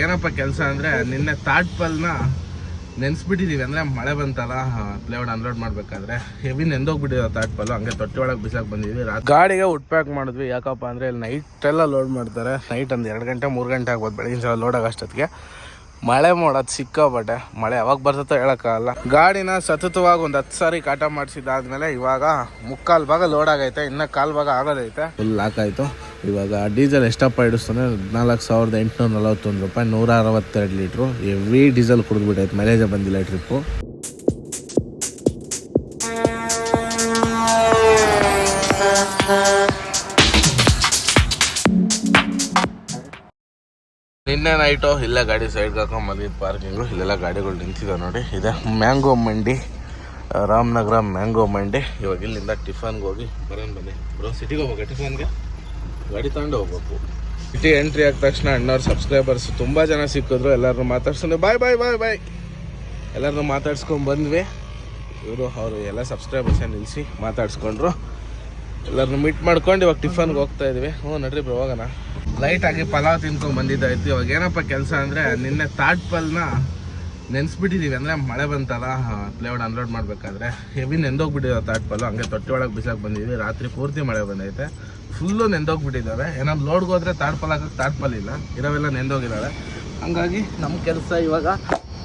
ಏನಪ್ಪ ಕೆಲಸ ಅಂದ್ರೆ ನಿನ್ನೆ ತಾಟ್ಪಲ್ನ ನೆನ್ಸ್ಬಿಟ್ಟಿದೀವಿ ಅಂದ್ರೆ ಮಳೆ ಬಂತಲ್ಲ ಪ್ಲೇವುಡ್ ಅನ್ಲೋಡ್ ಮಾಡ್ಬೇಕಾದ್ರೆ. ಹೆವಿ ತಾಟ್ ತಾಟ್ಪಲ್ಲು ಹಂಗೆ ತೊಟ್ಟಿ ಒಳಗೆ ಬಿಸಾಕ್ ಬಂದಿದ್ವಿ. ಗಾಡಿಗೆ ಉಟ್ ಪ್ಯಾಕ್ ಮಾಡಿದ್ವಿ. ಯಾಕಪ್ಪ ಅಂದ್ರೆ ಇಲ್ಲಿ ನೈಟ್ ಎಲ್ಲ ಲೋಡ್ ಮಾಡ್ತಾರೆ. ನೈಟ್ ಒಂದು ಎರಡು ಗಂಟೆ ಮೂರು ಗಂಟೆ ಆಗ್ಬೋದು ಬೆಳಗಿನ ಸಲ ಲೋಡ್ ಆಗಷ್ಟೊತ್ತಿಗೆ ಮಳೆ ಮಾಡೋದು ಸಿಕ್ಕಾಬಟ್ಟೆ ಮಳೆ ಯಾವಾಗ ಬರ್ತದೋ ಹೇಳೋಕ್ಕಾಗಲ್ಲ. ಗಾಡಿನ ಸತತವಾಗಿ ಒಂದು ಹತ್ತು ಸಾರಿ ಕಾಟ ಮಾಡಿಸಿದಾದ್ಮೇಲೆ ಇವಾಗ ಮುಕ್ಕಾಲು ಭಾಗ ಲೋಡ್ ಆಗೈತೆ. ಇನ್ನು ಕಾಲು ಭಾಗ ಆಗೋದೈತೆ. ಫುಲ್ ಆಯ್ತು. ಇವಾಗ ಡೀಸೆಲ್ ಎಷ್ಟಪ್ಪ ಇಡಿಸ್ತಾನೆ ಹದಿನಾಲ್ಕು ಸಾವಿರದ ಎಂಟುನೂರ ನಲವತ್ತೊಂದು ರೂಪಾಯಿ, ನೂರ ಅರವತ್ತೆರಡು ಲೀಟ್ರು. ಎವ್ರಿ ಡೀಸೆಲ್ ಕುಡಿದ್ಬಿಟ್ಟೈತೆ ಮೈಲೇಜೇ ಬಂದಿಲ್ಲ ಟ್ರಿಪ್ಪು ನಿನ್ನೆ ನೈಟು ಇಲ್ಲ ಗಾಡಿ ಸೈಡ್ ಹಾಕೊಂಡು ಬಂದಿದ್ದು ಪಾರ್ಕಿಂಗು ಇಲ್ಲೆಲ್ಲ ಗಾಡಿಗಳು ನಿಂತಿದ್ದಾವೆ ನೋಡಿ. ಇದೆ ಮ್ಯಾಂಗೋ ಮಂಡಿ, ರಾಮನಗರ ಮ್ಯಾಂಗೋ ಮಂಡಿ. ಇವಾಗ ಇಲ್ಲಿಂದ ಟಿಫನ್ಗೆ ಹೋಗಿ ಬರೋಣ ಬನ್ನಿ. ಬ್ರೋ ಸಿಟಿಗೆ ಹೋಗ್ಬೇಕು ಟಿಫನ್ಗೆ ಗಾಡಿ ತಗೊಂಡು ಹೋಗ್ಬೇಕು. ಸಿಟಿ ಎಂಟ್ರಿ ಆದ ತಕ್ಷಣ ಅಣ್ಣವ್ರ ಸಬ್ಸ್ಕ್ರೈಬರ್ಸ್ ತುಂಬ ಜನ ಸಿಕ್ಕಿದ್ರು ಎಲ್ಲರನ್ನೂ ಮಾತಾಡ್ಸೋಣ ಬಾಯ್ ಬಾಯ್ ಬಾಯ್ ಬಾಯ್ ಎಲ್ಲರನ್ನೂ ಮಾತಾಡ್ಸ್ಕೊಂಡು ಬಂದ್ವಿ. ಇವರು, ಅವರು ಎಲ್ಲ ಸಬ್ಸ್ಕ್ರೈಬರ್ಸೇ ನಿಲ್ಲಿಸಿ ಮಾತಾಡ್ಸ್ಕೊಂಡ್ರು. ಎಲ್ಲರನ್ನು ಮೀಟ್ ಮಾಡ್ಕೊಂಡು ಇವಾಗ ಟಿಫನ್ಗೆ ಹೋಗ್ತಾ ಇದ್ವಿ. ಹ್ಞೂ, ನಡ್ರಿ ಬ್ರೋ ಹೋಗೋಣ. ಲೈಟಾಗಿ ಪಲಾವ್ ತಿನ್ಕೊಂಡು ಬಂದಿದ್ದಾಯ್ತು. ಇವಾಗ ಏನಪ್ಪ ಕೆಲಸ ಅಂದರೆ, ನಿನ್ನೆ ತಾಟ್ಪಲ್ನ ನೆನೆಸ್ಬಿಟ್ಟಿದ್ದೀವಿ ಅಂದರೆ ಮಳೆ ಬಂತಲ್ಲ ಪ್ಲೇವುಡ್ ಅನ್ಲೋಡ್ ಮಾಡಬೇಕಾದ್ರೆ. ಹೆವಿ ನೆಂದೋಗ್ಬಿಟ್ಟಿದೆ ತಾಟ್ಪಲ್ಲು ಹಂಗೆ ತೊಟ್ಟಿ ಒಳಗೆ ಬಿಸಾಕಿ ಬಂದಿದ್ವಿ. ರಾತ್ರಿ ಪೂರ್ತಿ ಮಳೆ ಬಂದೈತೆ. ಫುಲ್ಲು ನೆಂದೋಗ್ಬಿಟ್ಟಿದ್ದಾವೆ ಏನಾದ್ರು ಲೋಡ್ಗೆ ಹೋದ್ರೆ ತಾಟ್ಪಲ್ ಹಾಕಕ್ಕೆ ತಾಟ್ಪಲ್ ಇಲ್ಲ. ಇರೋವೆಲ್ಲ ನೆಂದೋಗಿದ್ದಾವೆ ಹಂಗಾಗಿ ನಮ್ಮ ಕೆಲಸ ಇವಾಗ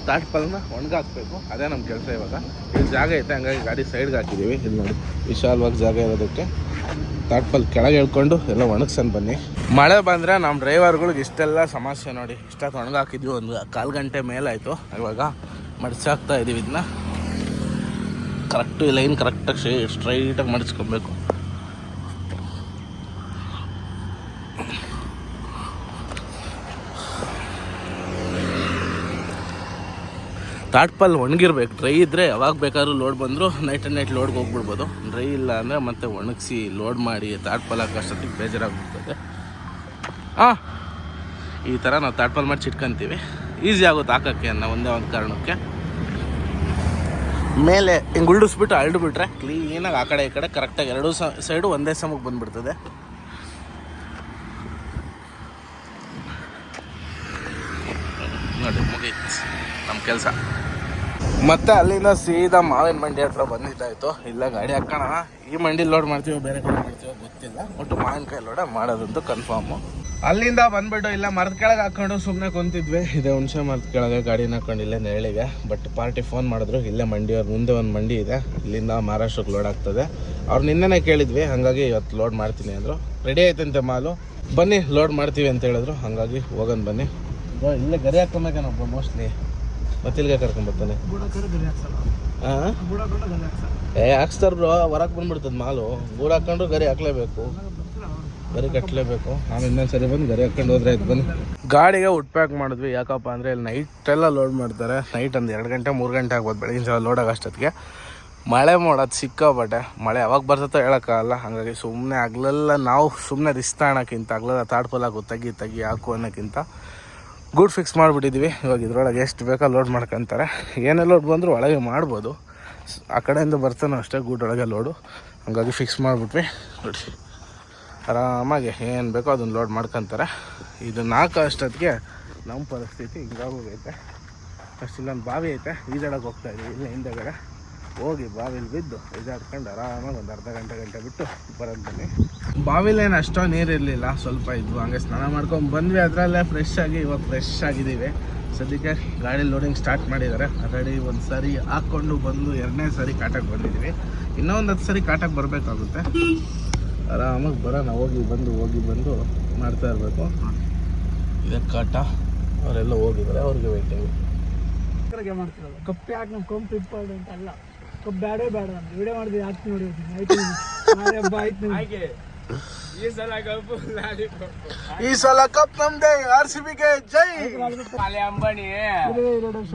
ತಾಡ್ಪಲ್ನ ಒಣಗಾಕ್ಬೇಕು. ಅದೇ ನಮ್ಮ ಕೆಲಸ ಇವಾಗ. ಇಲ್ಲಿ ಜಾಗ ಐತೆ, ಹಂಗಾಗಿ ಗಾಡಿ ಸೈಡ್ಗೆ ಹಾಕಿದ್ದೀವಿ ಇಲ್ಲಿ ನೋಡಿ, ವಿಶಾಲವಾಗಿ ಜಾಗ ಇರೋದಕ್ಕೆ. ತಾಟ್ಪಲ್ ಕೆಳಗೆ ಹೇಳ್ಕೊಂಡು ಎಲ್ಲ ಒಣಗ್ಸನ್ ಬನ್ನಿ. ಮಳೆ ಬಂದರೆ ನಮ್ಮ ಡ್ರೈವರ್ಗಳಿಗೆ ಇಷ್ಟೆಲ್ಲ ಸಮಸ್ಯೆ ನೋಡಿ. ಇಷ್ಟೊತ್ತು ಒಣಗಾಕಿದ್ವಿ, ಒಂದು ಕಾಲು ಗಂಟೆ ಮೇಲಾಯಿತು. ಇವಾಗ ಮಡ್ಸಾಕ್ತಾ ಇದೀವಿ ಇದನ್ನ ಕರೆಕ್ಟು ಲೈನ್ ಕರೆಕ್ಟಾಗಿ ಸ್ಟ್ರೈ ಸ್ಟ್ರೈಟಾಗಿ ಮಡಿಸ್ಕೊಬೇಕು ತಾಟ್ಪಲ್ ಒಣಗಿರ್ಬೇಕು. ಡ್ರೈ ಇದ್ದರೆ ಯಾವಾಗ ಬೇಕಾದ್ರೂ ಲೋಡ್ ಬಂದರೂ ನೈಟ್ ಆ್ಯಂಡ್ ನೈಟ್ ಲೋಡ್ಗೆ ಹೋಗ್ಬಿಡ್ಬೋದು. ಡ್ರೈ ಇಲ್ಲ ಅಂದರೆ ಮತ್ತೆ ಒಣಗಿಸಿ ಲೋಡ್ ಮಾಡಿ ತಾಟ್ಪಲ್ ಹಾಕೋಷ್ಟೊತ್ತಿಗೆ ಬೇಜಾರಾಗ್ಬಿಡ್ತದೆ. ಹಾಂ ಈ ಥರ ನಾವು ತಾಟ್ಪಲ್ ಮಾಡಿ ಚಿಟ್ಕೊಂತೀವಿ ಈಸಿ ಆಗುತ್ತೆ ಹಾಕೋಕ್ಕೆ ಅನ್ನೋ ಒಂದೇ ಒಂದು ಕಾರಣಕ್ಕೆ. ಮೇಲೆ ಹಿಂಗೆ ಉಲ್ಡಿಸ್ಬಿಟ್ಟು ಅಳ್ದುಬಿಟ್ರೆ ಕ್ಲೀನಾಗಿ ಆ ಕಡೆ ಈ ಕಡೆ ಕರೆಕ್ಟಾಗಿ ಎರಡೂ ಸೈಡು ಒಂದೇ ಸಮಕ್ಕೆ ಬಂದುಬಿಡ್ತದೆ ನೋಡಿ ಮುಗೀತು ನಮ್ಮ ಕೆಲಸ. ಮತ್ತೆ ಅಲ್ಲಿಂದ ಸೀದಾ ಮಾವಿನ ಮಂಡಿ ಹತ್ರ ಬಂದಿದ್ದಾಯ್ತು. ಇಲ್ಲ ಗಾಡಿ ಹಾಕೋಣ. ಈ ಮಂಡಿ ಲೋಡ್ ಮಾಡ್ತೀವೋ ಬೇರೆ ಕಡೆ ಮಾಡ್ತೀವೋ ಗೊತ್ತಿಲ್ಲ. ಒಟ್ಟು ಮಾವಿನಕಾಯಿ ಲೋಡ ಮಾಡೋದಂತೂ ಕನ್ಫರ್ಮು ಅಲ್ಲಿಂದ ಬಂದ್ಬಿಟ್ಟು ಇಲ್ಲ ಮರದ ಕೆಳಗೆ ಹಾಕೊಂಡು ಸುಮ್ಮನೆ ಕುಂತಿದ್ವಿ. ಇದೇ ಹುಣಸೆ ಮರದ ಕೆಳಗೆ ಗಾಡಿನ ಹಾಕೊಂಡು ಇಲ್ಲೇ ನೆರಳಿಗೆ. ಬಟ್ ಪಾರ್ಟಿ ಫೋನ್ ಮಾಡಿದ್ರು ಇಲ್ಲೇ ಮಂಡಿಯವ್ರ ಮುಂದೆ ಒಂದು ಮಂಡಿ ಇದೆ. ಇಲ್ಲಿಂದ ಮಹಾರಾಷ್ಟ್ರಕ್ಕೆ ಲೋಡ್ ಆಗ್ತದೆ. ಅವ್ರು ನಿನ್ನೆನೇ ಕೇಳಿದ್ವಿ ಹಾಗಾಗಿ ಇವತ್ತು ಲೋಡ್ ಮಾಡ್ತೀನಿ ಅಂದರು. ರೆಡಿ ಆಯ್ತಂತೆ ಮಾಲು. ಬನ್ನಿ ಲೋಡ್ ಮಾಡ್ತೀವಿ ಅಂತ ಹೇಳಿದ್ರು. ಹಾಗಾಗಿ ಹೋಗೋಣ ಬನ್ನಿ. ಇಲ್ಲೇ ಗರಿ ಹಾಕೊಂಬೇಕೇನಪ್ಪ ಮೋಸ್ಟ್ಲಿ ಮತ್ತಿಲ್ಗೆ ಕರ್ಕೊಂಬರ್ತಾನೆ ಬರ್ತಾನೆ? ಏ ಹಾಕ್ಸ್ತಾರ ಬ್ರೋ ಹೊರಗೆ ಬಂದ್ಬಿಡ್ತದೆ ಮಾಲು. ಗೂಡು ಹಾಕೊಂಡ್ರು ಗರಿ ಹಾಕ್ಲೇಬೇಕು. ಗರಿ ಕಟ್ಟಲೇಬೇಕು ಆಮೇಲೆ ಇನ್ನೊಂದು ಸರಿ ಬಂದು ಗರಿ ಹಾಕೊಂಡು ಹೋದ್ರೆ ಆಯ್ತು ಬನ್ನಿ. ಗಾಡಿಗೆ ಉಟ್ ಪ್ಯಾಕ್ ಮಾಡಿದ್ವಿ. ಯಾಕಪ್ಪ ಅಂದರೆ ಇಲ್ಲಿ ನೈಟ್ ಎಲ್ಲ ಲೋಡ್ ಮಾಡ್ತಾರೆ. ನೈಟ್ ಒಂದು ಎರಡು ಗಂಟೆ ಮೂರು ಗಂಟೆ ಆಗ್ಬೋದು. ಬೆಳಗಿನ ಸಲ ಲೋಡ್ ಆಗೋಷ್ಟೊತ್ತಿಗೆ. ಮಳೆ ಮಾಡೋದು ಸಿಕ್ಕಾಪಟ್ಟೆ. ಮಳೆ ಯಾವಾಗ ಬರ್ತತೋ ಹೇಳೋಕ್ಕಾಗಲ್ಲ. ಹಾಗಾಗಿ ಸುಮ್ಮನೆ ಆಗ್ಲೆಲ್ಲ ನಾವು ಸುಮ್ಮನೆ ರಿಸ್ಕ್ ತಗೊಳಕ್ಕಿಂತ ಆಗ್ಲೆಲ್ಲ ತಾಡ್ಪಲ್ ಹಾಕು ತಗಿ ತೆಗಿ ಹಾಕು ಅನ್ನೋಕ್ಕಿಂತ. ಗೂಡ್ ಫಿಕ್ಸ್ ಮಾಡಿಬಿಟ್ಟಿದ್ವಿ. ಇವಾಗ ಇದ್ರೊಳಗೆ ಎಷ್ಟು ಬೇಕೋ ಲೋಡ್ ಮಾಡ್ಕೊತಾರೆ. ಏನೇ ಲೋಡ್ ಬಂದರೂ ಒಳಗೆ ಮಾಡ್ಬೋದು. ಆ ಕಡೆಯಿಂದ ಬರ್ತಾನೋ ಅಷ್ಟೇ ಗೂಡ್ ಒಳಗೆ ಲೋಡು ಹಂಗಾಗಿ ಫಿಕ್ಸ್ ಮಾಡಿಬಿಟ್ವಿ. ನೋಡಿ. ಆರಾಮಾಗಿ ಏನು ಬೇಕೋ ಅದನ್ನು ಲೋಡ್ ಮಾಡ್ಕೊತಾರೆ. ಇದು ನಾಲ್ಕು ಅಷ್ಟೊತ್ತಿಗೆ ನಮ್ಮ ಪರಿಸ್ಥಿತಿ ಹಿಂಗಾಗೋಗೈತೆ. ಫಸ್ಟ್ ಇಲ್ಲೊಂದು ಬಾವಿ ಐತೆ. ಈಜಾಡೋಕೆ ಹೋಗ್ತಾ ಇಲ್ಲ ಹಿಂದೆಗಡೆ. ಹೋಗಿ ಬಾವಿಲಿ ಬಿದ್ದು ಈಜಾಡ್ಕೊಂಡು ಆರಾಮಾಗಿ ಒಂದು ಅರ್ಧ ಗಂಟೆ ಗಂಟೆ ಬಿಟ್ಟು ಬರಂತೀನಿ ಬಾವಿಲೇನು ಅಷ್ಟೊಂದು ನೀರು ಇರಲಿಲ್ಲ, ಸ್ವಲ್ಪ ಇದ್ವು. ಹಂಗೆ ಸ್ನಾನ ಮಾಡ್ಕೊಂಡು ಬಂದ್ವಿ. ಅದರಲ್ಲೇ ಫ್ರೆಶ್ ಆಗಿ ಇವಾಗ ಫ್ರೆಶ್ ಆಗಿದ್ದೀವಿ. ಸದ್ಯಕ್ಕೆ ಗಾಡಿ ಲೋಡಿಂಗ್ ಸ್ಟಾರ್ಟ್ ಮಾಡಿದ್ದಾರೆ ಆಲ್ರೆಡಿ ಒಂದು ಸರಿ ಹಾಕ್ಕೊಂಡು ಬಂದು ಎರಡನೇ ಸರಿ ಕಾಟಕ್ಕೆ ಬಂದಿದ್ದೀವಿ. ಇನ್ನೂ ಒಂದು ಹತ್ತು ಸರಿ ಕಾಟಕ್ಕೆ ಬರಬೇಕಾಗುತ್ತೆ. ಆರಾಮಾಗಿ ಬರೋಣ. ಹೋಗಿ ಬಂದು ಹೋಗಿ ಬಂದು ಮಾಡ್ತಾ ಇರಬೇಕು. ಇದೇ ಕಾಟ. ಅವರೆಲ್ಲ ಹೋಗಿದ್ದಾರೆ. ಅವ್ರಿಗೆ ವೇಟಿಂಗ್ ಕಪ್ಪೆ ಹಾಕಿ ನಮ್ಮ ಕಂಪ್ ಇಂಪಾರ್ಟೆಂಟ್ ಅಲ್ಲ. ಕಪ್ಪು ಬೇಡೇ ಬೇಡ ಅಂತ. ವಿಡಿಯೋ ಮಾಡಿದ್ವಿ ಹಾಕ್ತೀನಿ ನೋಡಿ ಆಯ್ತು ಆಯ್ತು ನಿಮ್ಗೆ. ಈ ಸಲ ಕಪ್ ನಮ್ದೆ ಆರ್ ಸಿ ಬಿಗೆ. ಜೈ! ಅಲೆ ಅಂಬಾನಿ.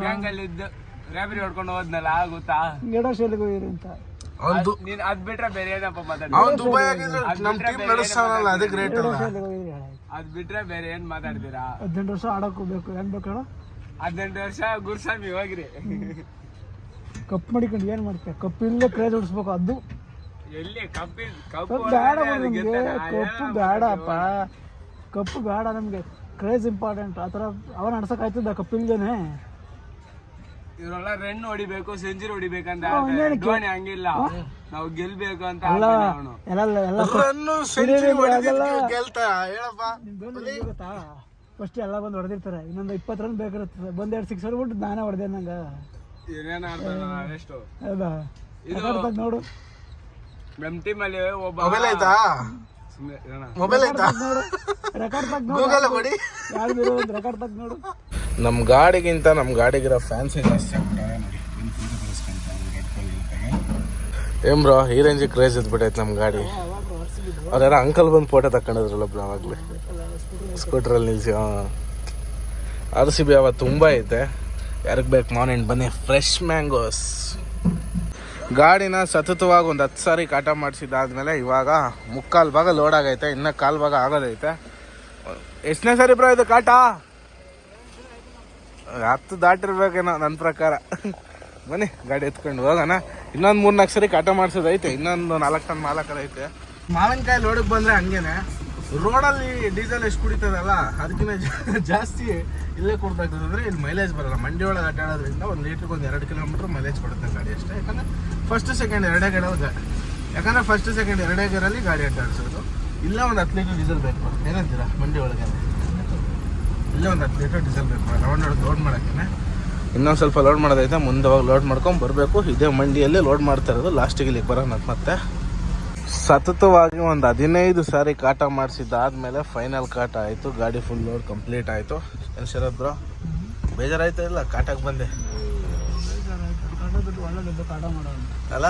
ಬ್ಯಾಂಕಲ್ಲಿದ್ದು ಗಾಬರಿ ಹೊಡ್ಕೊಂಡು ಹೋದ್ನಲ್ಲ ಆಗುತ್ತಾ? ವರ್ಷ ಎಲ್ಲಿಗೆ ಹೋಗಿರಿ ಅಂತ. ನೀನ್ ಅದ್ ಬಿಟ್ರೆ ಬೇರೆ ಏನಪ್ಪ ಮಾತಾಡ್ತಿ ಅವ್ನು ದುಬೈ ಆಗಿದ್ರೆ ನಮ್ಮ ಟೀಮ್ ನಡೆಸ್ತಾನಲ್ಲ ಅದೇ ಗ್ರೇಟ್ ಅಲ್ಲ. ಅದ್ ಬಿಟ್ರೆ ಬೇರೆ ಏನ್ ಮಾತಾಡ್ತೀರಾ? ಹದಿನೆಂಟು ವರ್ಷ ಆಡಕ್ ಹೋಗ್ಬೇಕು ಏನ್ ಬೇಕಣ ಹದಿನೆಂಟು ವರ್ಷ ಗುರುಸ್ವಾಮಿ ಹೋಗ್ರಿ. ಕಪ್ ಮಾಡಿಕೊಂಡು ಏನ್ ಮಾಡ್ತೀಯ? ಕಪ್ ಇಲ್ಲೇ ಕ್ರೇಜ್ ಹೊಡಿಸ್ಬೇಕು ಅದು. ಎಲ್ಲಿ ಕಪ್ಪಿ ಕಪ್ಪು ಕಪ್ ಬೇಡ. ಕಪ್ಪು ಬೇಡಪ್ಪ. ಕಪ್ಪು ಬೇಡ ನಮ್ಗೆ. ಕ್ರೇಜ್ ಇಂಪಾರ್ಟೆಂಟ್ ಆ ಥರ ಅವ ನಡ್ಸಕ್ ಆಯ್ತದ ಇವರೆಲ್ಲ ಇವ್ರೆಲ್ಲ ರನ್ ಹೊಡಿಬೇಕು ಸೆಂಚುರಿ ಹೊಡಿಬೇಕಂತ? ಧೋನಿ ಹಂಗಿಲ್ಲ. ನಾವು ಗೆಲ್ಬೇಕು ಅಂತ ಗೊತ್ತಾ? ಫಸ್ಟ್ ಎಲ್ಲ ಬಂದು ಹೊಡೆದಿರ್ತಾರೆ. ಇನ್ನೊಂದು ಇಪ್ಪತ್ತು ರನ್ ಬೇಕಿರುತ್ತೆ ಬಂದ್ ಎರಡು ಸಿಕ್ಸ್ ಹೊಡ್ಬಿಟ್ಟು ನಾನೇ ಹೊಡೆದೆ ನಂಗೆ. ಹೌದಾ? ನೋಡು. ನಮ್ ಒಬ್ಬ ಮೊಬೈಲ್ ಆಯ್ತಾ? ಸುಮ್ನೆ ಇರೋಣ. ಮೊಬೈಲ್ ಆಯ್ತಾ? ನೋಡು. ರೆಕಾರ್ಡ್ ತೆಗ್ ನೋಡು. ಗೂಗಲ್ ಮಾಡಿ ಯಾವ್ದು ಒಂದು ರೆಕಾರ್ಡ್ ತಗ್ ನೋಡು. ನಮ್ಮ ಗಾಡಿಗಿಂತ ನಮ್ಮ ಗಾಡಿಗಿರೋ ಫ್ಯಾನ್ಸಿ ಜಾಸ್ತಿ ನೋಡಿ. ಏನ್ ಬ್ರೋ ಈ ರೇಂಜ್ ಕ್ರೇಜ್ ಇದ್ಬಿಟ್ಟೈತೆ ನಮ್ಮ ಗಾಡಿ. ಅವ್ರ ಅಂಕಲ್ ಬಂದು ಫೋಟೋ ತಕೊಂಡಿದ್ರಲ್ಲ ಬ್ರೋ ಅವಾಗಲೇ. ಸ್ಕೂಟ್ರಲ್ಲಿ ನಿಲ್ಸಿ ಆರ್ ಸಿ ಬಿ ಅವಾಗ ತುಂಬ ಐತೆ. ಯಾರಿಗೆ ಬೇಕು ಮಾರ್ನಿಂಗ್, ಬನ್ನಿ. ಫ್ರೆಶ್ ಮ್ಯಾಂಗೋಸ್ ಗಾಡಿನ ಸತತವಾಗಿ ಒಂದು ಹತ್ತು ಸಾರಿ ಕಾಟ ಮಾಡಿಸಿದ್ದಾದ್ಮೇಲೆ ಇವಾಗ ಮುಕ್ಕಾಲು ಭಾಗ ಲೋಡ್ ಆಗೈತೆ, ಇನ್ನು ಕಾಲು ಭಾಗ ಆಗೋದೈತೆ. ಎಷ್ಟನೇ ಸಾರಿ ಬ್ರೋ ಇದು ಕಾಟ? ಹತ್ತು ದಾಟಿರ್ಬೇಕೇನೋ ನನ್ನ ಪ್ರಕಾರ. ಬನ್ನಿ, ಗಾಡಿ ಎತ್ಕೊಂಡು ಹೋಗೋಣ. ಇನ್ನೊಂದು ಮೂರು ನಾಲ್ಕು ಸರಿ ಕಾಟ ಮಾಡಿಸೋದೈತೆ, ಇನ್ನೊಂದು ನಾಲ್ಕು ಟನ್ ಐತೆ ಮಾವಿನಕಾಯಿ ಲೋಡಕ್ಕೆ ಬಂದರೆ ಹಂಗೇನೆ. ರೋಡಲ್ಲಿ ಡೀಸೆಲ್ ಎಷ್ಟು ಕುಡಿತದಲ್ಲ, ಅದಕ್ಕಿಂತ ಜಾಸ್ತಿ ಇಲ್ಲೇ ಕೊಡ್ಬೇಕಾಗ್ತದೆ ಅಂದರೆ ಇಲ್ಲಿ ಮೈಲೇಜ್ ಬರಲ್ಲ. ಮಂಡಿ ಒಳಗೆ ಅಡ್ಡಾಡೋದ್ರಿಂದ ಒಂದು ಲೀಟ್ರಿಗೆ ಒಂದು ಎರಡು ಕಿಲೋಮೀಟ್ರ್ ಮೈಲೇಜ್ ಕೊಡುತ್ತೆ ಗಾಡಿ ಅಷ್ಟೇ. ಯಾಕಂದರೆ ಫಸ್ಟ್ ಸೆಕೆಂಡ್ ಎರಡೇ ಗಿಡ. ಯಾಕಂದರೆ ಫಸ್ಟ್ ಸೆಕೆಂಡ್ ಎರಡೇ ಗೇರಲ್ಲಿ ಗಾಡಿ ಅಡ್ಡಾಡಿಸೋದು. ಇಲ್ಲ ಒಂದು ಹತ್ತು ಲೀಟ್ರ್ ಡೀಸೆಲ್ ಬೇಕು ಏನಂತೀರಾ ಮಂಡಿ ಒಳಗೆ? ಇಲ್ಲ ಒಂದು ಹತ್ತು ಲೀಟ್ರ್ ಡೀಸೆಲ್ ಬೇಕು ರೌಂಡ್ ಲೋಡ್ ಮಾಡೋಕ್ಕೆ ಇನ್ನೊಂದು ಸ್ವಲ್ಪ ಲೋಡ್ ಮಾಡೋದೈತೆ ಮುಂದೆ ಹೋಗಿ ಲೋಡ್ ಮಾಡ್ಕೊಂಡು ಬರಬೇಕು. ಇದೇ ಮಂಡಿಯಲ್ಲಿ ಲೋಡ್ ಮಾಡ್ತಾ ಇರೋದು. ಲಾಸ್ಟಿಗೆ ಇಲ್ಲಿಗೆ ಬರೋಣ ಮತ್ತೆ. ಸತತವಾಗಿ ಒಂದು ಹದಿನೈದು ಸಾರಿ ಕಾಟ ಮಾಡಿಸಿದ್ದಾದ್ಮೇಲೆ ಫೈನಲ್ ಕಾಟ ಆಯಿತು. ಗಾಡಿ ಫುಲ್ ಲೋಡ್ ಕಂಪ್ಲೀಟ್ ಆಯಿತು. ಏನು ಶರತ್ ಬ್ರೋ ಬೇಜಾರಾಯ್ತಾ ಇಲ್ಲ? ಕಾಟಕ್ಕೆ ಬಂದೆ. ಅಲ್ಲ?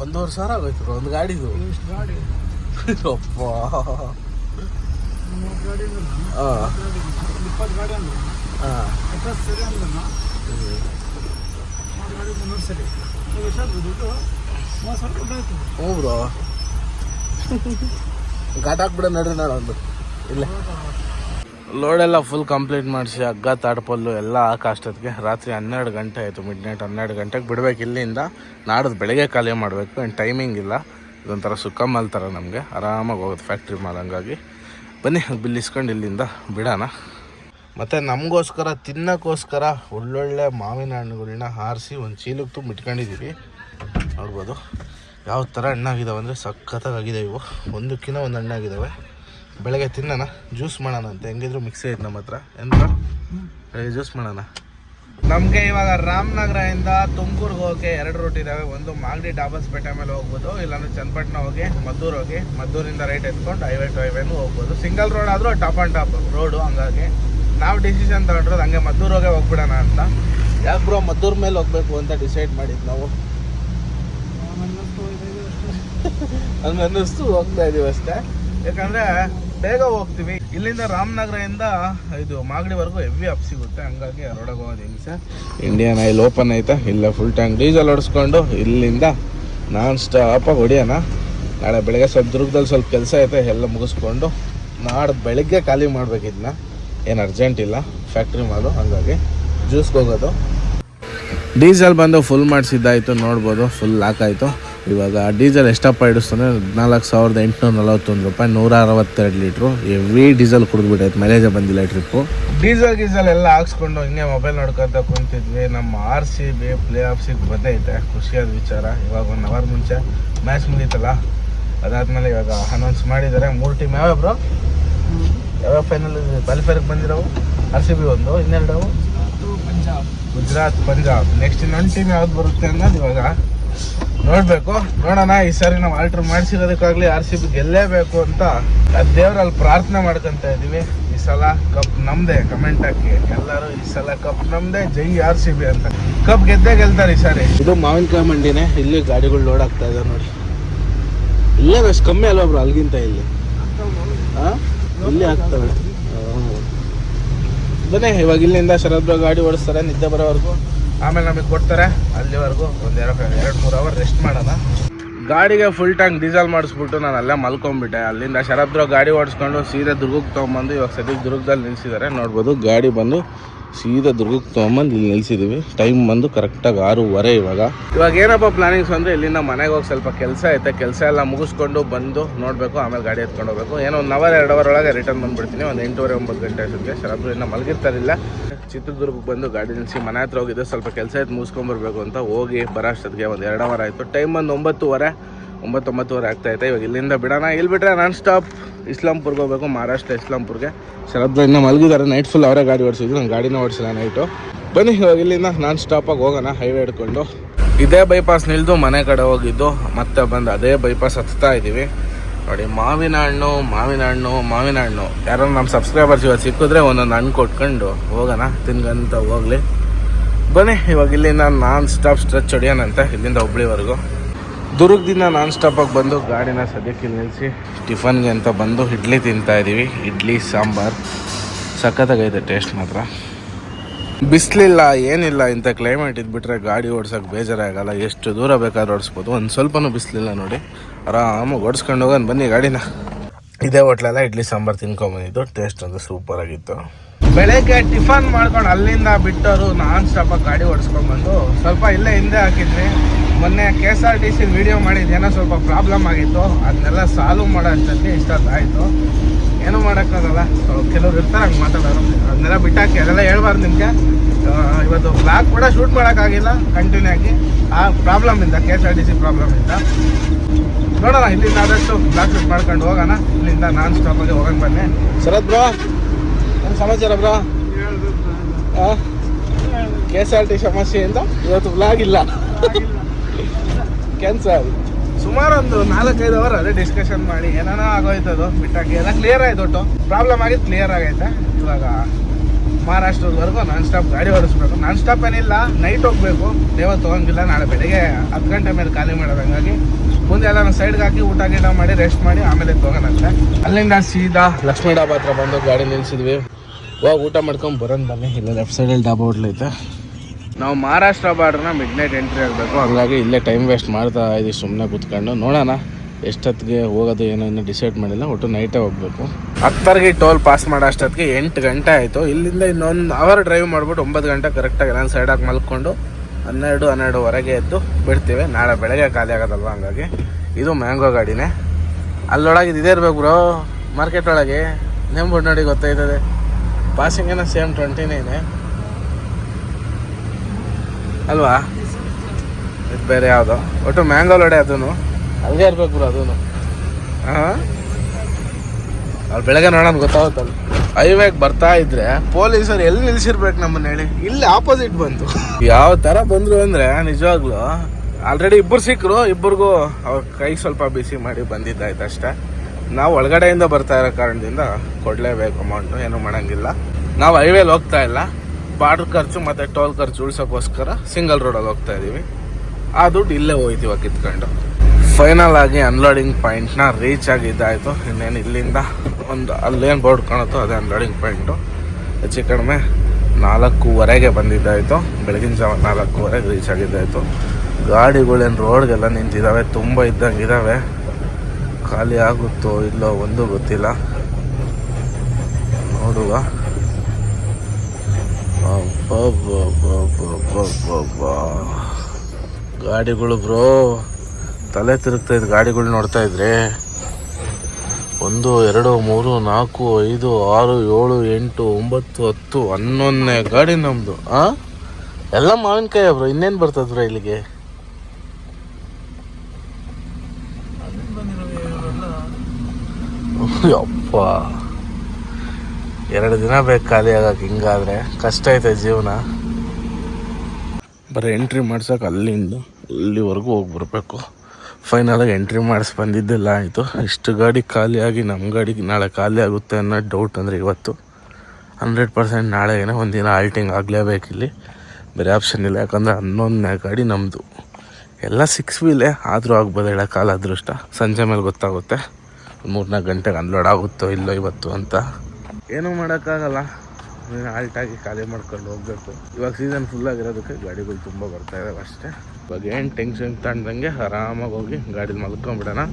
ಒಂದೂವರೆ ಸಾವಿರ ಆಗೋಯ್ತು bro, ಒಂದು ಗಾಡಿದು. ಅಪ್ಪ. ಹಾಂ ಹ್ಞೂ ಬ್ರೋ ಘಾಟ್ ಹಾಕ್ಬಿಡ ನಡ್ರಿ ಇಲ್ಲ. ಲೋಡೆಲ್ಲ ಫುಲ್ ಕಂಪ್ಲೀಟ್ ಮಾಡಿಸಿ, ಹಗ್ಗ, ತಾಡ್ಪಲ್ಲು ಎಲ್ಲ ಹಾಕಷ್ಟೊತ್ತಿಗೆ ರಾತ್ರಿ ಹನ್ನೆರಡು ಗಂಟೆ ಆಯಿತು ಮಿಡ್ ನೈಟ್ ಹನ್ನೆರಡು ಗಂಟೆಗೆ ಬಿಡ್ಬೇಕು ಇಲ್ಲಿಂದ. ನಾಡ್ದು ಬೆಳಗ್ಗೆ ಖಾಲಿ ಮಾಡಬೇಕು ಏನು ಟೈಮಿಂಗ್ ಇಲ್ಲ. ಇದೊಂಥರ ಸುಕ್ಕ ಥರ ನಮಗೆ. ಆರಾಮಾಗಿ ಹೋಗೋದು ಫ್ಯಾಕ್ಟ್ರಿ ಮಾಲ್ ಬನ್ನಿ ಬಿಲ್ ಇಸ್ಕೊಂಡು ಇಲ್ಲಿಂದ ಬಿಡೋಣ. ಮತ್ತು ನಮಗೋಸ್ಕರ, ತಿನ್ನೋಕ್ಕೋಸ್ಕರ ಒಳ್ಳೊಳ್ಳೆ ಮಾವಿನ ಹಣ್ಣುಗಳನ್ನ ಹಾರಿಸಿ ಒಂದು ಚೀಲಕ್ಕೆ ತುಂಬ ಇಟ್ಕೊಂಡಿದ್ದೀವಿ ನೋಡ್ಬೋದು. ಯಾವ ಥರ ಹಣ್ಣಾಗಿದ್ದಾವೆ ಅಂದರೆ ಸಖತ್ತಾಗಿದೆ ಇವು. ಒಂದಕ್ಕಿಂತ ಒಂದು ಹಣ್ಣಾಗಿದ್ದಾವೆ ಬೆಳಗ್ಗೆ ತಿನ್ನೋಣ, ಜ್ಯೂಸ್ ಮಾಡೋಣ ಅಂತ. ಹೆಂಗಿದ್ರು ಮಿಕ್ಸ್ ಐತೆ ನಮ್ಮ ಹತ್ರ. ಎಂತ? ಜ್ಯೂಸ್ ಮಾಡೋಣ. ನಮಗೆ ಇವಾಗ ರಾಮನಗರದಿಂದ ತುಮಕೂರಿಗೆ ಹೋಗಿ ಎರಡು ರೂಟ್ ಇದ್ದಾವೆ ಒಂದು ಮಾಗಡಿ ಡಾಬಸ್ಪೇಟೆ ಮೇಲೆ ಹೋಗ್ಬೋದು. ಇಲ್ಲಾಂದ್ರೆ ಚನ್ನಪಟ್ಟಣ ಹೋಗಿ, ಮದ್ದೂರು ಹೋಗಿ, ಮದ್ದೂರಿಂದ ರೈಟ್ ಎತ್ಕೊಂಡು ಹೈವೇ ಟು ಹೈವೇನು ಹೋಗ್ಬೋದು. ಸಿಂಗಲ್ ರೋಡ್ ಆದರೂ ಟಾಪ್ ಆ್ಯಂಡ್ ಟಾಪ್ ರೋಡು ಹಂಗಾಗಿ. ನಾವು ಡಿಸಿಷನ್ ತಗೊಂಡ್ರೆ ಹಂಗೆ ಮದ್ದೂರು ಹೋಗೇ ಹೋಗ್ಬಿಡೋಣ ಅಂತ. ಯಾಕೆ ಬ್ರೋ ಮದ್ದೂರ್ ಮೇಲೆ ಹೋಗ್ಬೇಕು ಅಂತ ಡಿಸೈಡ್ ಮಾಡಿದ್ದು ನಾವು? ಹಂಗೆ ಅನ್ನಿಸ್ತು ಹೋಗ್ತಾ ಇದೀವಿ ಅಷ್ಟೇ. ಯಾಕಂದ್ರೆ ಬೇಗ ಹೋಗ್ತೀವಿ. ಇಲ್ಲಿಂದ ರಾಮನಗರದಿಂದ ಇದು ಮಾಗಡಿವರೆಗೂ ಹೆವಿ ಅಪ್ ಸಿಗುತ್ತೆ. ಹಂಗಾಗಿ ರೋಡಾಗ ಹೋಗೋದು ಸರ್? ಇಂಡಿಯನ್ ಆಯಿಲ್ ಓಪನ್ ಐತೆ. ಇಲ್ಲ ಫುಲ್ ಟ್ಯಾಂಕ್ ಡೀಸೆಲ್ ಹೊಡಿಸ್ಕೊಂಡು ಇಲ್ಲಿಂದ ನಾನ್ ಸ್ಟಾಪಾಗಿ ಹೊಡಿಯೋಣ. ನಾಳೆ ಬೆಳಗ್ಗೆ ಸ್ವಲ್ಪ ದುರ್ಗದಲ್ಲಿ ಸ್ವಲ್ಪ ಕೆಲಸ ಐತೆ, ಎಲ್ಲ ಮುಗಿಸ್ಕೊಂಡು ನಾಳೆ ಬೆಳಗ್ಗೆ ಖಾಲಿ ಮಾಡ್ಬೇಕಿದ್ನ ಏನು ಅರ್ಜೆಂಟ್ ಇಲ್ಲ. ಫ್ಯಾಕ್ಟ್ರಿ ಮಾಲು ಹಂಗಾಗಿ ಜ್ಯೂಸ್ಗೆ ಹೋಗೋದು. ಡೀಸೆಲ್ ಬಂದು ಫುಲ್ ಮಾಡಿಸಿದ್ದಾಯಿತು ನೋಡ್ಬೋದು ಫುಲ್ ಹಾಕಾಯಿತು ಇವಾಗ ಡೀಸೆಲ್ ಎಷ್ಟಪ್ಪ ಇಡಿಸ್ತಾನೆ ಹದಿನಾಲ್ಕು ಸಾವಿರದ ಎಂಟುನೂರ ನಲವತ್ತೊಂದು ರೂಪಾಯಿ ನೂರ ಅರವತ್ತೆರಡು ಲೀಟ್ರು ಎವ್ರಿ ಡೀಸೆಲ್ ಕುಡಿದ್ಬಿಟ್ಟೈತೆ ಮೈಲೇಜೇ ಬಂದಿಲ್ಲ ಟ್ರಿಪ್ಪು ಡೀಸೆಲ್ ಗೀಸೆಲ್ ಎಲ್ಲ ಹಾಕ್ಸ್ಕೊಂಡು ಹಿಂಗೆ ಮೊಬೈಲ್ ನೋಡ್ಕೊತ ಕುಂತಿದ್ವಿ. ನಮ್ಮ ಆರ್ ಸಿ ಬಿ ಪ್ಲೇ ಆಫ್ಸಿಗೆ ಬಂದೈತೆ ಖುಷಿಯಾದ ವಿಚಾರ. ಇವಾಗ ಒನ್ ಅವರ್ ಮುಂಚೆ ಮ್ಯಾಚ್ ಮುಗೀತಲ್ಲ. ಅದಾದಮೇಲೆ ಇವಾಗ ಅನೌನ್ಸ್ ಮಾಡಿದ್ದಾರೆ. ಮೂರು ಟೀಮ್ ಯಾವ್ಯಾವ ಬ್ರೋ ಯಾವ್ಯಾವ ಫೈನಲ್ ಕ್ವಾಲಿಫೈರ್ಗೆ ಬಂದಿರೋವು? ಆರ್ ಸಿ ಬಿ ಒಂದು ಇನ್ನೆರಡು ಪಂಜಾಬ್ ಗುಜರಾತ್, ಪಂಜಾಬ್. ನೆಕ್ಸ್ಟ್ ಇನ್ನೊಂದು ಟೀಮ್ ಯಾವ್ದು ಬರುತ್ತೆ ಅನ್ನೋದು ಇವಾಗ ನೋಡ್ಬೇಕು. ನೋಡೋಣ, ಈ ಸಾರಿ ನಾವು ಆಲ್ಟರ್ ಮಾಡಿಸಿರೋದಕ್ಕಾಗ್ಲಿ ಆರ್ ಸಿ ಬಿ ಗೆಲ್ಲೇಬೇಕು ಅಂತ ದೇವ್ರಲ್ಲಿ ಪ್ರಾರ್ಥನೆ ಮಾಡ್ಕೊಂತ ಇದೀವಿ. ಈ ಸಲ ಕಪ್ ನಮ್ದೇ ಕಮೆಂಟ್ ಹಾಕಿ. ಎಲ್ಲರೂ ಈ ಸಲ ಕಪ್ ನಮ್ದೇ, ಜೈ ಆರ್ ಸಿ ಬಿ ಅಂತ. ಕಪ್ ಗೆದ್ದೇ ಗೆಲ್ತಾರೆ ಈ ಸಾರಿ. ಇದು ಮಾವಿನಕಾಯಿ ಮಂಡಿನೇ. ಇಲ್ಲಿ ಗಾಡಿಗಳು ಲೋಡ್ ಆಗ್ತಾ ಇದೆ ನೋಡಿ. ಇಲ್ಲೇ ಅಷ್ಟು ಕಮ್ಮಿ ಅಲ್ವಾ ಬ್ರೋ ಅಲ್ಲಿಗಿಂತ ಇಲ್ಲಿ? ಆ? ಇಲ್ಲಿ ಬನ್ನಿ, ಇವಾಗ ಇಲ್ಲಿಂದ ಶರದ್ ಗಾಡಿ ಓಡಿಸ್ತಾರೆ, ನಿದ್ದೆ ಬರೋವರೆಗೂ. ಆಮೇಲೆ ನಮಗೆ ಕೊಡ್ತಾರೆ, ಅಲ್ಲಿವರೆಗೂ ಒಂದು ಎರಡು ಎರಡು, ಮೂರು ಅವರ್ ರೆಸ್ಟ್ ಮಾಡೋಣ. ಗಾಡಿಗೆ ಫುಲ್ ಟ್ಯಾಂಕ್ ಡೀಸೆಲ್ ಮಾಡಿಸ್ಬಿಟ್ಟು ನಾನು ಅಲ್ಲೇ ಮಲ್ಕೊಂಡ್ಬಿಟ್ಟೆ ಅಲ್ಲಿಂದ ಶರದ್ರ ಗಾಡಿ ಓಡಿಸ್ಕೊಂಡು ಸೀರೆ ದುರ್ಗಕ್ಕೆ ತೊಗೊಂಬಂದು ಇವಾಗ ಸದ್ಯಕ್ಕೆ ದುರ್ಗದಲ್ಲಿ ನಿಲ್ಲಿಸಿದ್ದಾರೆ ನೋಡ್ಬೋದು, ಗಾಡಿ ಬಂದು ಸೀದಾ ದುರ್ಗಕ್ಕೆ ತೊಗೊಂಬಂದು ಇಲ್ಲಿ ನಿಲ್ಸಿದ್ದೀವಿ ಟೈಮ್ ಬಂದು ಕರೆಕ್ಟಾಗಿ ಆರೂವರೆ ಇವಾಗ. ಇವಾಗ ಏನಪ್ಪ ಪ್ಲಾನಿಂಗ್ಸ್ ಅಂದರೆ ಇಲ್ಲಿಂದ ಮನೆಗೆ ಹೋಗಿ ಸ್ವಲ್ಪ ಕೆಲಸ ಐತೆ. ಕೆಲಸ ಎಲ್ಲ ಮುಗಿಸ್ಕೊಂಡು ಬಂದು ನೋಡಬೇಕು, ಆಮೇಲೆ ಗಾಡಿ ಎತ್ಕೊಂಡು ಹೋಗ್ಬೇಕು. ಏನೋ ಒಂದು ಅವರ್ ಎರಡು ಅವರ್ ಒಳಗೆ ರಿಟರ್ನ್ ಬಂದ್ಬಿಡ್ತೀನಿ. ಒಂದು ಎಂಟೂವರೆ, ಒಂಬತ್ತು ಗಂಟೆ ಅಷ್ಟೊತ್ತಿಗೆ ಶರಾಬ್ರು ಇನ್ನೂ ಮಲಗಿರ್ತಾರಿಲ್ಲ. ಚಿತ್ರದುರ್ಗಕ್ಕೆ ಬಂದು ಗಾಡಿ ನಿಲ್ಲಿಸಿ ಮನೆ ಹತ್ರ ಹೋಗಿದ್ದೆ, ಸ್ವಲ್ಪ ಕೆಲಸ ಐತೆ ಮುಗಿಸ್ಕೊಂಬರ್ಬೇಕು ಅಂತ ಹೋಗಿ ಬರೋ ಅಷ್ಟೊತ್ತಿಗೆ ಒಂದು ಎರಡು ಅವರ್ ಆಯಿತು. ಟೈಮ್ ಬಂದು ಒಂಬತ್ತುವರೆ, ಒಂಬತ್ತೊಂಬತ್ತುವರೆ ಆಗ್ತಾ ಐತೆ. ಇವಾಗ ಇಲ್ಲಿಂದ ಬಿಡೋಣ. ಇಲ್ಲಿ ಬಿಟ್ಟರೆ ನಾನ್ ಸ್ಟಾಪ್ ಇಸ್ಲಾಂಪುರ್ಗೆ ಹೋಗ್ಬೇಕು, ಮಹಾರಾಷ್ಟ್ರ, ಇಸ್ಲಾಂಪುರ್ಗೆ. ಇನ್ನೂ ಮಲಗಿದ್ದಾರೆ ನೈಟ್ ಫುಲ್ ಅವರೇ ಗಾಡಿ ಓಡಿಸಿದ್ರು ನಾನು ಗಾಡಿನ ಓಡಿಸಿಲ್ಲ ನೈಟು ಬನ್ನಿ, ಇವಾಗ ಇಲ್ಲಿಂದ ನಾನ್ ಸ್ಟಾಪಾಗಿ ಹೋಗೋಣ ಹೈವೇ ಹಿಡ್ಕೊಂಡು. ಇದೇ ಬೈಪಾಸ್ ನಿಲ್ದು, ಮನೆ ಕಡೆ ಹೋಗಿದ್ದು, ಮತ್ತೆ ಬಂದು ಅದೇ ಬೈಪಾಸ್ ಹತ್ತಾ ಇದ್ದೀವಿ ನೋಡಿ ಮಾವಿನ ಹಣ್ಣು ಮಾವಿನ ಹಣ್ಣು ಮಾವಿನ ಹಣ್ಣು ಯಾರೋ ನಮ್ಮ ಸಬ್ಸ್ಕ್ರೈಬರ್ಸ್ ಇವತ್ತು ಸಿಕ್ಕಿದ್ರೆ ಒಂದೊಂದು ಹಣ್ಣು ಕೊಟ್ಕೊಂಡು ಹೋಗೋಣ, ತಿನ್ಗಂತ ಹೋಗ್ಲಿ. ಬನ್ನಿ, ಇವಾಗ ಇಲ್ಲಿಂದ ನಾನ್ ಸ್ಟಾಪ್ ಸ್ಟ್ರೆಚ್ ಹೊಡಿಯೋಣಂತೆ, ಇಲ್ಲಿಂದ ಹುಬ್ಳಿವರೆಗೂ ದುರ್ಗದಿಂದ ನಾನ್ ಸ್ಟಾಪಾಗಿ ಬಂದು ಗಾಡಿನ ಸದ್ಯಕ್ಕೆ ನಿಲ್ಲಿಸಿ ಟಿಫನ್ಗೆ ಅಂತ ಬಂದು ಇಡ್ಲಿ ತಿಂತಾ ಇದ್ದೀವಿ ಇಡ್ಲಿ, ಸಾಂಬಾರ್. ಸಖತ್ತಾಗೈತೆ ಟೇಸ್ಟ್ ಮಾತ್ರ. ಬಿಸಿಲಿಲ್ಲ, ಏನಿಲ್ಲ, ಇಂಥ ಕ್ಲೈಮೇಟ್ ಇದ್ಬಿಟ್ರೆ ಗಾಡಿ ಓಡ್ಸೋಕೆ ಬೇಜಾರಾಗಲ್ಲ. ಎಷ್ಟು ದೂರ ಬೇಕಾದ್ರೂ ಓಡಿಸ್ಬೋದು. ಒಂದು ಸ್ವಲ್ಪನೂ ಬಿಸಿಲಿಲ್ಲ ನೋಡಿ. ಆರಾಮಾಗಿ ಓಡಿಸ್ಕೊಂಡು ಹೋಗೋಣ ಬನ್ನಿ ಗಾಡಿನ. ಇದೇ ಹೋಟ್ಲೆಲ್ಲ ಇಡ್ಲಿ, ಸಾಂಬಾರು ತಿನ್ಕೊಂಬಂದಿದ್ದು ಟೇಸ್ಟ್ ಅದು ಸೂಪರ್ ಆಗಿತ್ತು. ಬೆಳಗ್ಗೆ ಟಿಫನ್ ಮಾಡ್ಕೊಂಡು ಅಲ್ಲಿಂದ ಬಿಟ್ಟವರು ನಾನ್ ಸ್ಟಾಪಾಗಿ ಗಾಡಿ ಓಡಿಸ್ಕೊಂಡ್ಬಂದು ಸ್ವಲ್ಪ ಇಲ್ಲೇ ಹಿಂದೆ ಹಾಕಿದ್ವಿ. ಮೊನ್ನೆ K S R T C video ಮಾಡಿದ್ದು ಏನೋ ಸ್ವಲ್ಪ ಪ್ರಾಬ್ಲಮ್ ಆಗಿತ್ತು. ಅದನ್ನೆಲ್ಲ ಸಾಲ್ವ್ ಮಾಡೋ ಅಷ್ಟೊತ್ತಿಗೆ ಆಯಿತು. ಏನೂ ಮಾಡೋಕ್ಕಾಗಲ್ಲ. ಕೆಲವ್ರು ಇರ್ತಾರೆ, ಹಂಗೆ ಮಾತಾಡೋರು. ಅದನ್ನೆಲ್ಲ ಬಿಟ್ಟಾಕಿ, ಅದೆಲ್ಲ ಹೇಳ್ಬಾರ್ದು ನಿಮಗೆ. ಇವತ್ತು ಬ್ಲಾಗ್ ಕೂಡ ಶೂಟ್ ಮಾಡೋಕ್ಕಾಗಿಲ್ಲ ಕಂಟಿನ್ಯೂ ಆಗಿ. ಆ ಪ್ರಾಬ್ಲಮಿಂದ K S R T C ಪ್ರಾಬ್ಲಮಿಂದ ನೋಡೋಣ, ಇಲ್ಲಿಂದ ಆದಷ್ಟು ಬ್ಲಾಗ್ ಶೂಟ್ ಮಾಡ್ಕೊಂಡು ಹೋಗೋಣ. ಇಲ್ಲಿಂದ ನಾನ್ ಸ್ಟಾಪಾಗಿ ಹೋಗೋಣ ಬನ್ನಿ. ಶರತ್ ಬ್ರೋ ಏನು ಸಮಾಚಾರ bro K S R T ಸಮಸ್ಯೆಯಿಂದ ಇವತ್ತು ಬ್ಲಾಗ್ ಇಲ್ಲ. ಕ್ಯಾನ್ಸಲ್ ಸುಮಾರು ಒಂದು ನಾಲ್ಕೈದು ಅವರ್ ಅದೇ ಡಿಸ್ಕಷನ್ ಮಾಡಿ ಏನೇನೋ ಆಗೋಯ್ತದು, ಬಿಟ್ಟಾಕಿ ಎಲ್ಲ ಕ್ಲಿಯರ್ ಆಯ್ತು ಒಟ್ಟು. ಪ್ರಾಬ್ಲಮ್ ಆಗಿದ್ದು ಕ್ಲಿಯರ್ ಆಗೈತೆ. ಇವಾಗ ಮಹಾರಾಷ್ಟ್ರದವರೆಗೂ ನಾನ್ ಸ್ಟಾಪ್ ಗಾಡಿ ಓಡಿಸ್ಬೇಕು. ನಾನ್ ಸ್ಟಾಪ್ ಏನಿಲ್ಲ ನೈಟ್ ಹೋಗ್ಬೇಕು. ದೇವತ್ತು ತೊಗೊಂಗಿಲ್ಲ, ನಾಳೆ ಬೆಳಿಗ್ಗೆ ಹತ್ತು ಗಂಟೆ ಮೇಲೆ ಖಾಲಿ ಮಾಡೋದು ಹಂಗಾಗಿ ಮುಂದೆ ಎಲ್ಲ ಸೈಡ್ಗೆ ಹಾಕಿ ಊಟ ಗೀಟ ಮಾಡಿ ರೆಸ್ಟ್ ಮಾಡಿ ಆಮೇಲೆ ತಗೋಣಂತೆ ಅಲ್ಲಿಂದ ಸೀದಾ ಲಕ್ಷ್ಮೀ ಡಾಬಾ ಹತ್ರ ಬಂದು ಗಾಡಿ ನಿಲ್ಸಿದ್ವಿ. ಹೋಗಿ ಊಟ ಮಾಡ್ಕೊಂಡು ಬರೋಣ ಬನ್ನಿ. ಇಲ್ಲ ಲೆಫ್ಟ್ ಸೈಡಲ್ಲಿ ಡಾಬಾ ಹೋಟ್ಲೈತೆ ನಾವು ಮಹಾರಾಷ್ಟ್ರ ಬಾರ್ಡ್ರನ್ನ ಮಿಡ್ ನೈಟ್ ಎಂಟ್ರಿ ಆಗಬೇಕು. ಹಂಗಾಗಿ ಇಲ್ಲೇ ಟೈಮ್ ವೇಸ್ಟ್ ಮಾಡ್ತಾ ಇದ್ದೀವಿ ಸುಮ್ಮನೆ ಕೂತ್ಕೊಂಡು. ನೋಡೋಣ, ಎಷ್ಟೊತ್ತಿಗೆ ಹೋಗೋದು ಏನೋ ಡಿಸೈಡ್ ಮಾಡಿಲ್ಲ, ಒಟ್ಟು ನೈಟೇ ಹೋಗಬೇಕು. ಹತ್ತರಿಗೆ ಟೋಲ್ ಪಾಸ್ ಮಾಡೋ ಅಷ್ಟೊತ್ತಿಗೆ ಎಂಟು ಗಂಟೆ ಆಯಿತು. ಇಲ್ಲಿಂದ ಇನ್ನೊಂದು ಅವರ್ ಡ್ರೈವ್ ಮಾಡ್ಬಿಟ್ಟು ಒಂಬತ್ತು ಗಂಟೆ ಕರೆಕ್ಟಾಗಿ ನಾನು ಸೈಡಾಗಿ ಮಲ್ಕೊಂಡು ಹನ್ನೆರಡು ಹನ್ನೆರಡುವರೆಗೆ ಎದ್ದು ಬಿಡ್ತೀವಿ. ನಾಳೆ ಬೆಳಗ್ಗೆ ಖಾಲಿ ಆಗೋದಲ್ವ ಹಂಗಾಗಿ. ಇದು ಮ್ಯಾಂಗೋ ಗಾಡಿನೇ. ಅಲ್ಲೊಳಗೆ ಇದೇ ಇರಬೇಕು ಬ್ರೋ ಮಾರ್ಕೆಟ್ ಒಳಗೆ. ನೆಂಬು ನೋಡಿ ಗೊತ್ತಾಯ್ತದೆ. ಪಾಸಿಂಗ್ ಏನೋ ಸೇಮ್ ಟ್ವೆಂಟಿನೇನೆ ಅಲ್ವಾ? ಇದು ಬೇರೆ ಯಾವುದು? ಒಟ್ಟು ಮ್ಯಾಂಗೋ ಲೋಡೆ ಅದೂ ಅಲ್ಲೇ ಇರ್ಬೇಕು ಬ್ರೋ ಅದೂ ಹಾಂ ಅವ್ರು ಬೆಳಗ್ಗೆ ನೋಡೋಣ ಗೊತ್ತಾಗುತ್ತಲ್ಲ. ಹೈವೇಗೆ ಬರ್ತಾ ಇದ್ರೆ ಪೊಲೀಸರು ಎಲ್ಲಿ ನಿಲ್ಸಿರ್ಬೇಕು ನಮ್ಮನ್ನ ಹೇಳಿ? ಇಲ್ಲಿ ಆಪೋಸಿಟ್ ಬಂತು. ಯಾವ ಥರ ಬಂದ್ರು ಅಂದರೆ ನಿಜವಾಗ್ಲೂ ಆಲ್ರೆಡಿ ಇಬ್ಬರು ಸಿಕ್ಕರು ಇಬ್ಬರಿಗೂ ಅವ್ರ ಕೈ ಸ್ವಲ್ಪ ಬಿಸಿ ಮಾಡಿ ಬಂದಿದ್ದಾಯ್ತು ಅಷ್ಟೇ ನಾವು ಒಳಗಡೆಯಿಂದ ಬರ್ತಾ ಇರೋ ಕಾರಣದಿಂದ ಕೊಡಲೇಬೇಕು ಅಮೌಂಟು ಏನೂ ಮಾಡೋಂಗಿಲ್ಲ. ನಾವು ಹೈವೇಲಿ ಹೋಗ್ತಾ ಇಲ್ಲ. ಬಾರ್ಡ್ರ್ ಖರ್ಚು ಮತ್ತು ಟೋಲ್ ಖರ್ಚು ಉಳ್ಸೋಕ್ಕೋಸ್ಕರ ಸಿಂಗಲ್ ರೋಡಲ್ಲಿ ಹೋಗ್ತಾ ಇದ್ದೀವಿ ಆ ದುಡ್ಡು ಇಲ್ಲೇ ಹೋಯ್ತು ಇವಾಗ ಕಿತ್ಕೊಂಡು. ಫೈನಲ್ ಆಗಿ ಅನ್ಲೋಡಿಂಗ್ ಪಾಯಿಂಟ್ನ ರೀಚ್ ಆಗಿದ್ದಾಯಿತು ಇನ್ನೇನು ಇಲ್ಲಿಂದ ಒಂದು ಅಲ್ಲೇನು ಬೋರ್ಡ್ ಕಾಣುತ್ತೋ ಅದೇ ಅನ್ಲೋಡಿಂಗ್ ಪಾಯಿಂಟು ಹೆಚ್ಚು ಕಡಿಮೆ ನಾಲ್ಕೂವರೆಗೆ ಬಂದಿದ್ದಾಯಿತು. ಬೆಳಗಿನ ಜಾವ ನಾಲ್ಕೂವರೆಗೆ ರೀಚ್ ಆಗಿದ್ದಾಯಿತು ಗಾಡಿಗಳೇನು ರೋಡ್ಗೆಲ್ಲ ನಿಂತಿದ್ದಾವೆ ತುಂಬ ಇದ್ದಂಗೆ ಇದ್ದಾವೆ ಖಾಲಿ ಆಗುತ್ತೋ ಇಲ್ಲೋ ಒಂದು ಗೊತ್ತಿಲ್ಲ. ನೋಡುವ. ಗಾಡಿಗಳು ಬ್ರೋ ತಲೆ ತಿರುಗ್ತಾ ಇದ್ದ ಗಾಡಿಗಳು ನೋಡ್ತಾ ಇದ್ರೆ. ಒಂದು ಎರಡು ಮೂರು ನಾಲ್ಕು ಐದು ಆರು ಏಳು ಎಂಟು ಒಂಬತ್ತು ಹತ್ತು ಹನ್ನೊಂದನೇ ಗಾಡಿ ನಮ್ಮದು ಆ? ಎಲ್ಲ ಮಾವಿನಕಾಯಿ ಬ್ರೋ? ಇನ್ನೇನು ಬರ್ತದ ಬ್ರೋ ಇಲ್ಲಿಗೆ? ಯಪ್ಪ. ಎರಡು ದಿನ ಬೇಕು ಖಾಲಿ ಆಗಕ್ಕೆ ಹಿಂಗಾದ್ರೆ ಕಷ್ಟ ಐತೆ ಜೀವನ. ಬರೀ ಎಂಟ್ರಿ ಮಾಡ್ಸೋಕೆ ಅಲ್ಲಿಂದ ಅಲ್ಲಿವರೆಗೂ ಹೋಗಿ ಬರಬೇಕು ಫೈನಲಾಗಿ ಎಂಟ್ರಿ ಮಾಡಿಸಿ ಬಂದಿದ್ದೆಲ್ಲ ಆಯಿತು. ಇಷ್ಟು ಗಾಡಿ ಖಾಲಿಯಾಗಿ ನಮ್ಮ ಗಾಡಿಗೆ ನಾಳೆ ಖಾಲಿ ಆಗುತ್ತೆ ಅನ್ನೋ ಡೌಟ್ ಅಂದರೆ ಇವತ್ತು. ಹಂಡ್ರೆಡ್ ಪರ್ಸೆಂಟ್ ನಾಳೆಗೇನೆ ಒಂದಿನ ಆಲ್ಟಿಂಗ್ ಆಗಲೇಬೇಕು ಇಲ್ಲಿ. ಬೇರೆ ಆಪ್ಷನ್ ಇಲ್ಲ, ಯಾಕಂದರೆ ಹನ್ನೊಂದನೇ ಗಾಡಿ ನಮ್ಮದು ಎಲ್ಲ ಸಿಕ್ಸ್ ವೀಲೇ ಆದರೂ ಆಗ್ಬೋದು ಹೇಳೋಕ್ಕಾಲ ಅದೃಷ್ಟ. ಸಂಜೆ ಮೇಲೆ ಗೊತ್ತಾಗುತ್ತೆ. ಮೂರ್ನಾಲ್ಕು ಗಂಟೆಗೆ ಅನ್ಲೋಡ್ ಆಗುತ್ತೋ ಇಲ್ಲೋ ಇವತ್ತು ಅಂತ. ಏನೂ ಮಾಡೋಕ್ಕಾಗಲ್ಲ. ಆಲ್ಟಾಗಿ ಖಾಲಿ ಮಾಡ್ಕೊಂಡು ಹೋಗಬೇಕು. ಇವಾಗ ಸೀಸನ್ ಫುಲ್ ಆಗಿರೋದಕ್ಕೆ ಗಾಡಿಗಳು ತುಂಬ ಬರ್ತಾ ಇದಾವೆ ಅಷ್ಟೇ. ಇವಾಗ ಏನು ಟೆನ್ಷನ್ ತಂದಂಗೆ ಆರಾಮಾಗಿ ಹೋಗಿ ಗಾಡೀಲಿ ಮಲ್ಕೊಂಡ್ಬಿಡೋಣ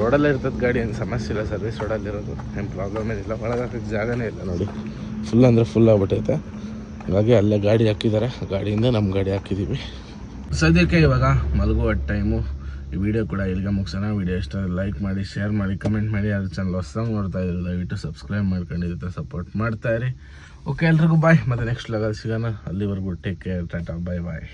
ರೋಡಲ್ಲೇ ಇರ್ತದೆ ಗಾಡಿ, ಏನು ಸಮಸ್ಯೆ ಇಲ್ಲ. ಸರ್ವಿಸ್ ರೋಡಲ್ಲಿರೋದು ಏನು ಪ್ರಾಬ್ಲಮ್ ಏನಿಲ್ಲ. ಒಳಗಾಕಕ್ಕೆ ಜಾಗನೇ ಇಲ್ಲ ನೋಡಿ. ಫುಲ್ ಅಂದರೆ ಫುಲ್ ಆಗ್ಬಿಟ್ಟೈತೆ. ಹಾಗಾಗಿ ಅಲ್ಲೇ ಗಾಡಿ ಹಾಕಿದ್ದಾರೆ. ಗಾಡಿಯಿಂದ ನಮ್ಮ ಗಾಡಿ ಹಾಕಿದ್ದೀವಿ ಸದ್ಯಕ್ಕೆ ಇವಾಗ ಮಲಗುವ ಟೈಮು ಈ ವಿಡಿಯೋ ಕೂಡ ಇಲ್ಲಿಗೆ ಮುಗಿಸೋಣ. ವಿಡಿಯೋ ಇಷ್ಟ ಲೈಕ್ ಮಾಡಿ ಶೇರ್ ಮಾಡಿ ಕಮೆಂಟ್ ಮಾಡಿ. ಅದು ಚಾನಲ್ ಹೊಸದಾಗಿ ನೋಡ್ತಾ ಇದ್ದಾರೆ ದಯವಿಟ್ಟು ಸಬ್ಸ್ಕ್ರೈಬ್ ಮಾಡ್ಕೊಂಡಿದ್ದ ಸಪೋರ್ಟ್ ಮಾಡ್ತಾ ಇರಿ. ಓಕೆ ಎಲ್ರಿಗೂ ಬಾಯ್ ಮತ್ತೆ ನೆಕ್ಸ್ಟ್ ಲೆವೆಲ್ ಸಿಗೋಣ. ಅಲ್ಲಿವರೆಗೂ take care tata bye bye